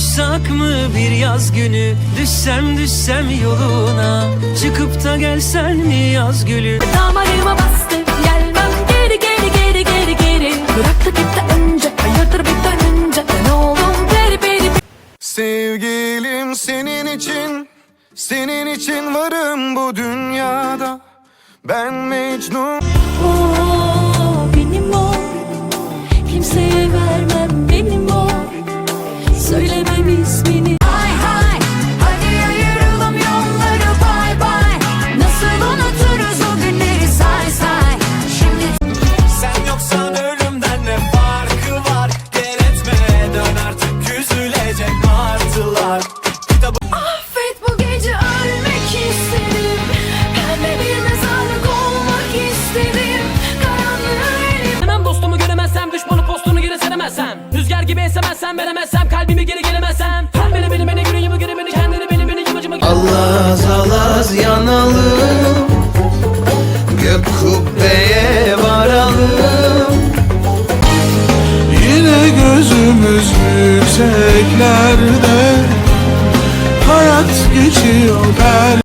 Buluşsak mı bir yaz günü? Düşsem düşsem yoluna. Çıkıp da gelsen mi yaz gülü? Damarıma bastı Gelmem. Geri geri geri geri geri. Bıraktı gitti önce Hayırdır bir dönünce. Ben oldum peri peri Sevgilim senin için Senin için varım bu dünyada. Ben Mecnun. O benim o. Kimseye vermem benim o. Söylemem ismini. Hay hay Hadi ayıralım yolları bay bay. Nasıl unuturuz o günleri say say. Şimdi Sen yoksan ölümden ne farkı var? Gel etme dön artık üzülecek martılar. Kitabı Affet bu gece ölmek istedim. Pembe bir mezarlık olmak istedim. Karanlığı Hemen dostumu göremezsem Düşmanı postunu geri seremezsem Rüzgar gibi esemezsem veremezsem Kalbimi geri gelemezsem gözümüz yükseklerde Hayat geçiyor her